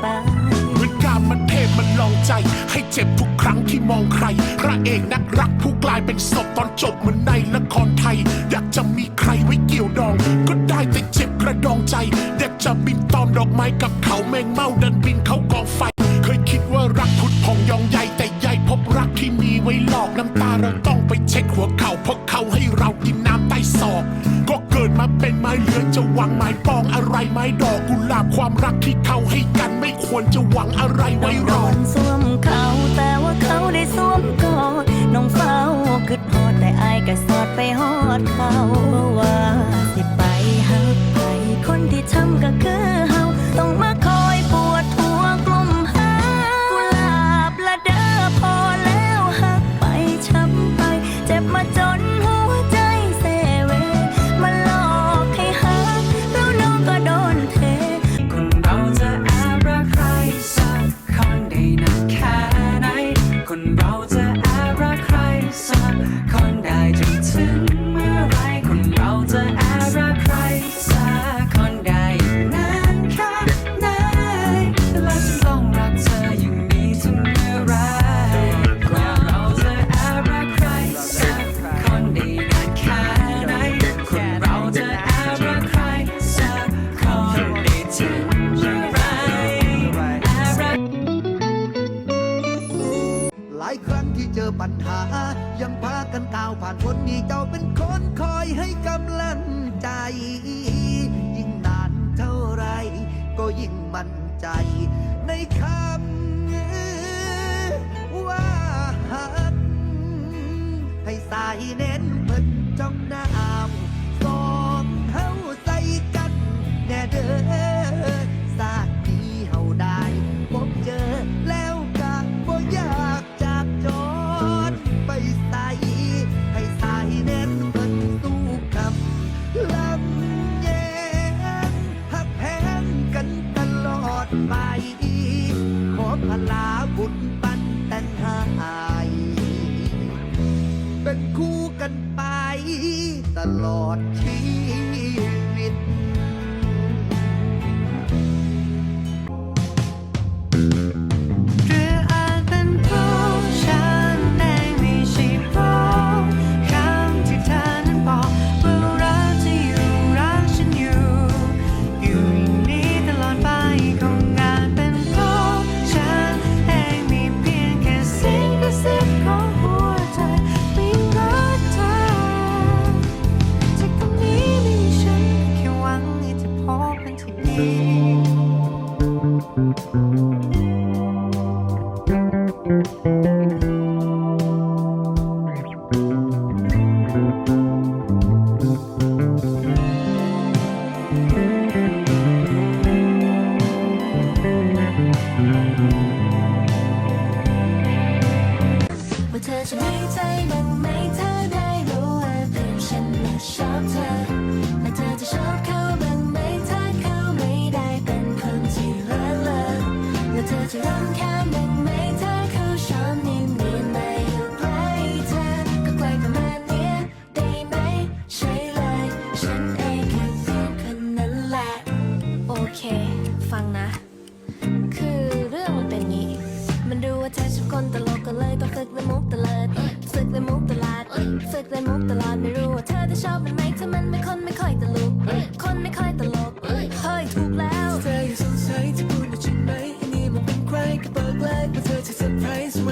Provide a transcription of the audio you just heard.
ไปเหมือนการมันเทพมันลองใจ ให้เจ็บทุกครั้งที่มองใคร พระเอกนักรักผู้กลายเป็นศพตอนจบเหมือนในละครไทย อยากจะมีใครไว้เกี่ยวดอง ก็ได้แต่เจ็บกระดองใจอยากจะบินตอมดอกไม้กับเขาแมงเม่าดันบินเขากองไฟ มาเป็นไม้เลื้อยจะหวังไม้ปองอะไรไม้ดอกกุหลาบความรักที่เขาให้กันไม่ควรจะหวังอะไรไว้รอดอนสวมเขาแต่ว่าเขาได้สวมกอดน้องเฝ้าคิดฮอดแต่อายก็สอดไปฮอดเขาว่า กันก้าวผ่านคนมีเจ้าเป็นคนคอยให้กำลังใจ ยิ่งนานเท่าไร ก็ยิ่งมั่นใจ ในคำว่าหักให้สายเน้น พลาบุญปันแต่งหายเป็นคู่กันไปตลอดชีวิ เป็ ก็เบิกเลิกว่าเธอจะเซอร์ไพรส์